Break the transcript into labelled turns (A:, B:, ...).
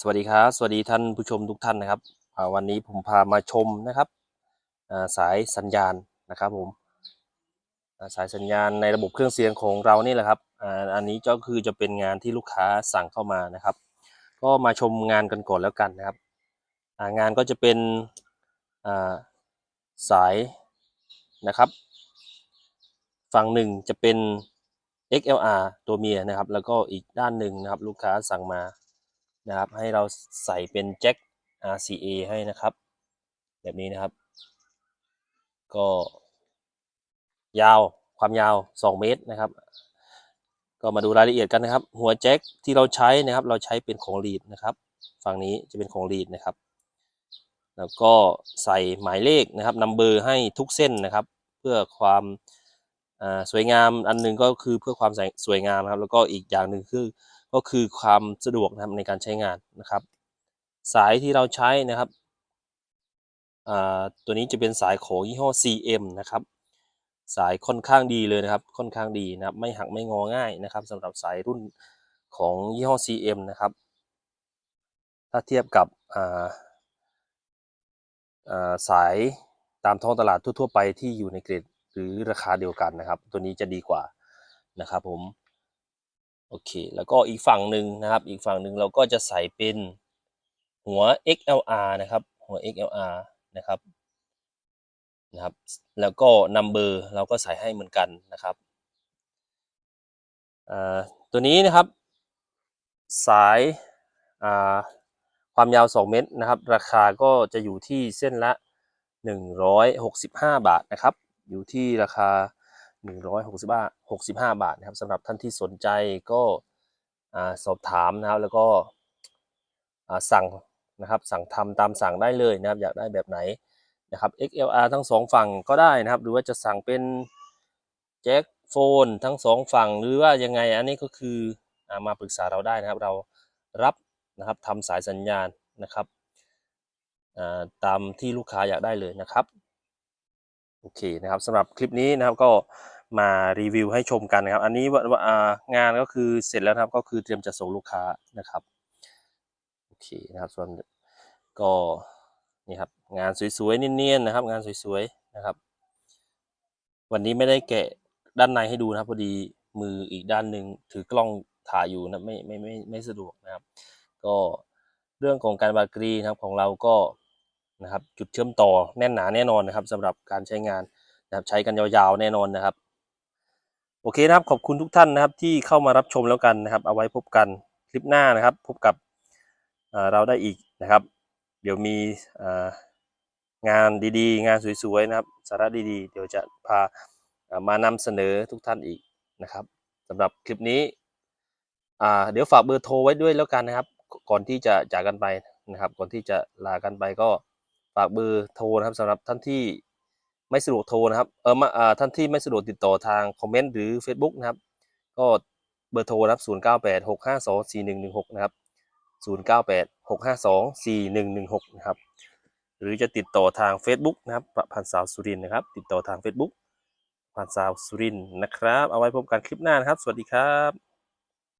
A: สวัสดีครับสวัสดีท่านผู้ชมทุกท่านนะครับวันนี้ผมพามาชมนะครับสายสัญญาณนะครับผมสายสัญญาณในระบบเครื่องเสียงของเรานี่แหละครับอันนี้ก็คือจะเป็นงานที่ลูกค้าสั่งเข้ามานะครับ ก็มาชมงานกันก่อนแล้วกันนะครับงานก็จะเป็นสายนะครับ ฝั่งหนึ่งจะเป็น XLR ตัวเมียนะครับ แล้วก็อีกด้านหนึ่งนะครับ ลูกค้าสั่งมา นะครับ ให้เราใส่เป็นแจ็ค RCA ให้นะครับ แบบนี้นะครับ ก็ ยาวความยาว 2 เมตรนะครับ ก็มาดูรายละเอียดกันนะครับ หัวแจ็คที่เราใช้นะครับ เราใช้เป็นของลีดนะครับ ฝั่งนี้จะเป็นของลีดนะครับ แล้วก็ใส่หมายเลขนะครับนัมเบอร์ให้ทุกเส้นนะครับ เพื่อความสวยงามอันหนึงก็คือเพื่อความสวยงามครับ แล้วก็อีกอย่างหนึ่งคือ ก็คือความสะดวกนะครับในการใช้งานนะครับ สายที่เราใช้นะครับตัวนี้จะเป็นสายของยี่ห้อ CM นะครับ สายค่อนข้างดีเลยนะครับ ค่อนข้างดีนะครับ ไม่หักไม่งอง่ายนะครับสำหรับสายรุ่นของยี่ห้อ CM นะครับ ถ้าเทียบกับสายตามท้องตลาดทั่ว ๆ ไปที่อยู่ในเกรดหรือราคาเดียวกันนะครับ ตัวนี้จะดีกว่านะครับผม โอเค แล้วก็อีกฝั่งหนึ่งนะครับ อีกฝั่งหนึ่งเราก็จะใส่เป็นหัว XLR นะครับ หัว XLR นะครับ นะครับ แล้วก็ number เราก็ใส่ให้เหมือนกันนะครับอ่าตัวนี้นะครับ สายอ่าความยาว 2 เมตรนะครับ ราคาก็จะอยู่ที่เส้นละ 165 บาทนะครับ อยู่ที่ราคา 165 65 บาทนะครับสำหรับท่านที่สนใจก็สอบถามนะครับแล้วก็สั่งนะครับสั่งทำตามสั่งได้เลยนะครับ อยากได้แบบไหนนะครับ XLR ทั้งสองฝั่งก็ได้นะครับ หรือว่าจะสั่งเป็นแจ็คโฟนทั้งสองฝั่ง หรือว่ายังไงอันนี้ก็คืออมาปรึกษาเราได้นะครับ เรารับนะครับทำสายสัญญาณนะครับตามที่ลูกค้าอยากได้เลยนะครับ โอเคนะครับสำหรับคลิปนี้นะครับก็ มารีวิวให้ชมกันนะครับ อันนี้ว่างานก็คือเสร็จแล้วครับก็คือเตรียมจะส่งลูกค้านะครับโอเคนะครับส่วนก็นี่ครับงานสวยๆเนียนๆนะครับ งานสวยๆนะครับ วันนี้ไม่ได้แกะด้านในให้ดูนะครับพอดีมืออีกด้านหนึ่งถือกล้องถ่ายอยู่นะไม่ไม่ไม่ไม่สะดวกนะครับ ก็เรื่องของการบากรีนะครับของเราก็นะครับจุดเชื่อมต่อแน่นหนาแน่นอนนะครับสำหรับการใช้งานนะครับใช้กันยาวๆแน่นอนนะครับ โอเคนะครับขอบคุณทุกท่านนะครับที่เข้ามารับชมแล้วกันนะครับ เอาไว้พบกันคลิปหน้านะครับ พบกับเราได้อีกนะครับ เดี๋ยวมีงานดีๆ งานสวยๆนะครับ สาระดีๆ เดี๋ยวจะพามานำเสนอทุกท่านอีกนะครับสำหรับคลิปนี้เดี๋ยวฝากเบอร์โทรไว้ด้วยแล้วกันนะครับ ก่อนที่จะจากกันไปนะครับ ก่อนที่จะลากันไปก็ฝากเบอร์โทรนะครับสำหรับท่านที่ ไม่สะดวกโทรนะครับเออมาอ่าท่านที่ไม่สะดวกติดต่อทางคอมเมนต์หรือ Facebook นะครับก็เบอร์โทรนะครับ0 9 8 6 5 2 4 1 1 6นะครับ0 9 8 6 5 2 4 1 1 6นะครับหรือจะติดต่อทาง Facebook นะครับประพันธ์สาวสุรินนะครับ ติดต่อทาง Facebook พันธ์สาวสุรินนะครับ เอาไว้พบกันคลิปหน้านะครับ สวัสดีครับ